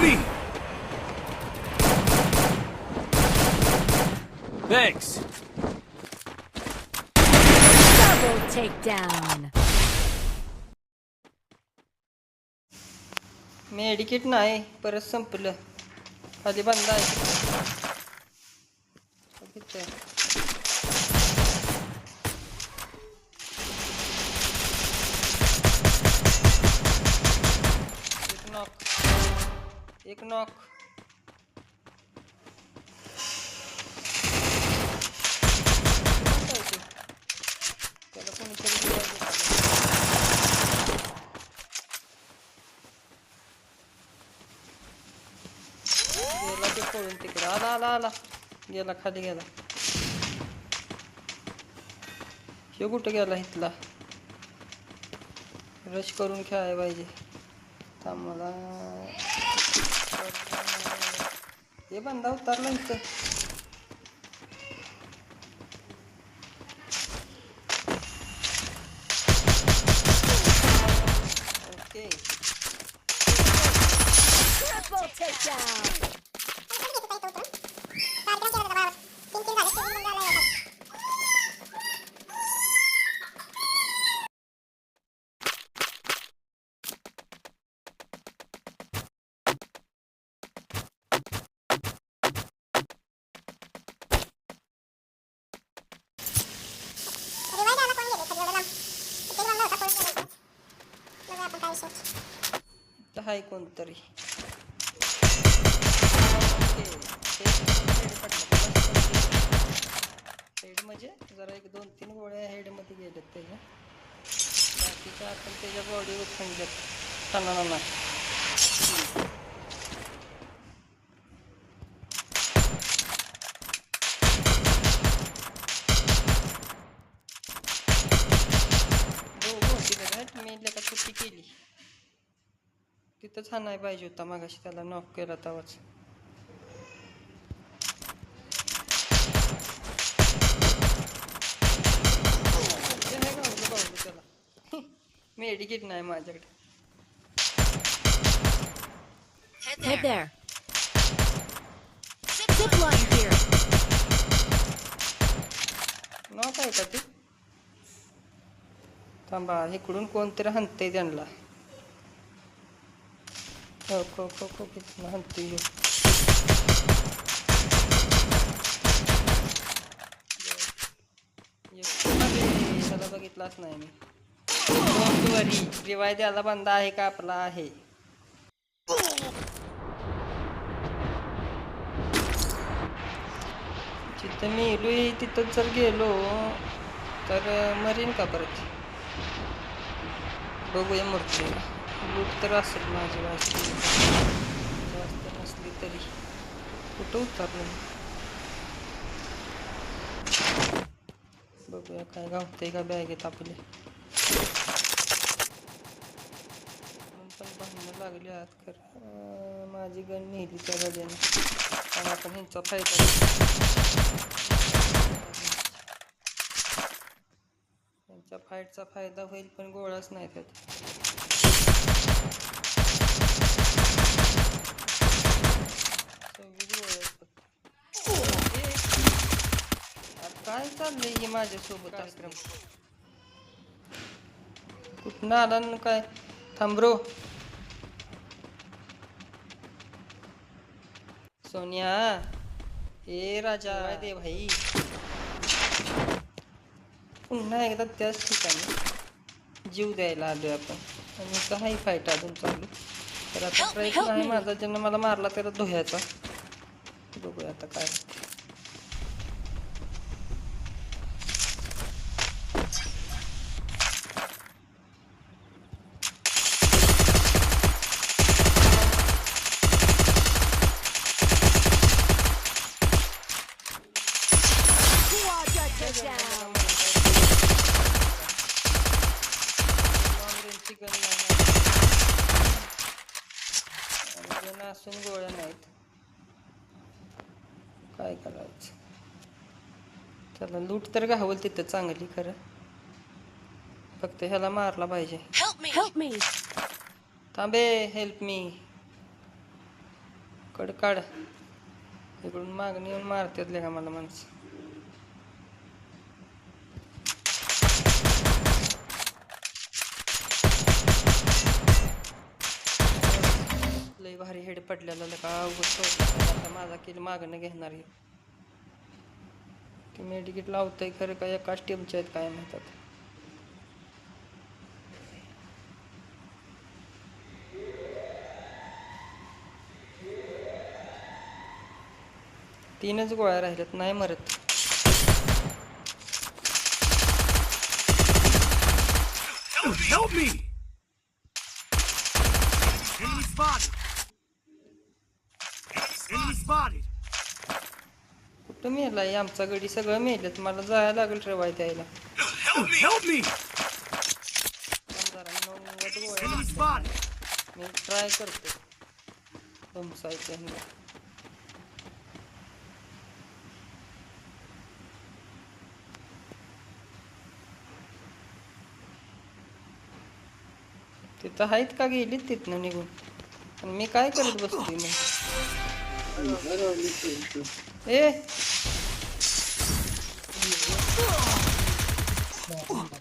me! Thanks. Double takedown. Medkit नाही परत संपलं खाली बंद आहे एक नॉक ते खाली हे गेला इथला रश मला हे बंदा उतरला इथं ओके तर आहे कोणतरी. हेड म्हणजे जरा एक दोन तीन गोळ्या हेडमध्ये गेल्यात त्याच्या बाकीच्या आपण त्याच्या बॉडीवर खंडत ना तिथंच हा नाही पाहिजे होता. मागाशी त्याला नॉक केला तवाच त्याला? मेडिकेट नाही माझ्याकडे. Head there. Zip line here. Knock आहे का ते? थांबा इकडून कोणतरी हनते त्यांना. हो खो खो खो किती हनते त्याला बघितलाच नाही मी वरी worry, रिवाय द्यायला बंद आहे का आपला आहे जिथं मी इलोय तिथं जर गेलो तर मरीन का परत बघूया मूर्ती लूट तर असेल माझी वाजती जास्त नसली तरी. कुठं उतरलं बघूया काय गावतंय का बॅगेत आपले. पण भांडणं लागली आत कर माझी गण नेली त्या गजाने. आणि आपण ह्यांचा फायदा त्यांच्या फाईटचा फायदा होईल पण गोळाच नाही त्यात सव्वीस गोळे आहेत फक्त. ए, अरे काय चाललंय हे माझ्यासोबत कार्यक्रम कुठनं आला न काय थांबरो सोनिया ए राजा दे भाई पुन्हा एकदा त्याच ठिकाणी जीव द्यायला आलोय आपण आणि काही फाईट अजून चालू तर आता प्रयत्न आहे. माझा ज्यांना मला मारला त्याला धुयाचा बघूया आता काय असून गोळ्या नाहीत काय करायचं त्याला लूट तर घावल तिथं चांगली खरं फक्त ह्याला मारला पाहिजे. थांबे हेल्प मी कड काढ. इकडून मागणी येऊन मारतात का मला माणसं. पडलेला का उगत आता माझा किल मागणं घेणार आहे ते मेडिकेट लावतंय खरं काय एकाच स्टेमचे आहेत काय म्हणतात तीनच गोळ्या राहिल्यात नाही मरत. Help, help me! Enemy spotted! Enemy spotted! कुठं मेलाय आमचा गडी सगळं मेलेत. मला जायला लागेल ठेवाय द्यायला! मी ट्राय करतो. धुमसायचं ह्यांना. तिथं आहेत का गेलीत तिथनं निघून? आणि मी काय करत बसतोय मग ए 우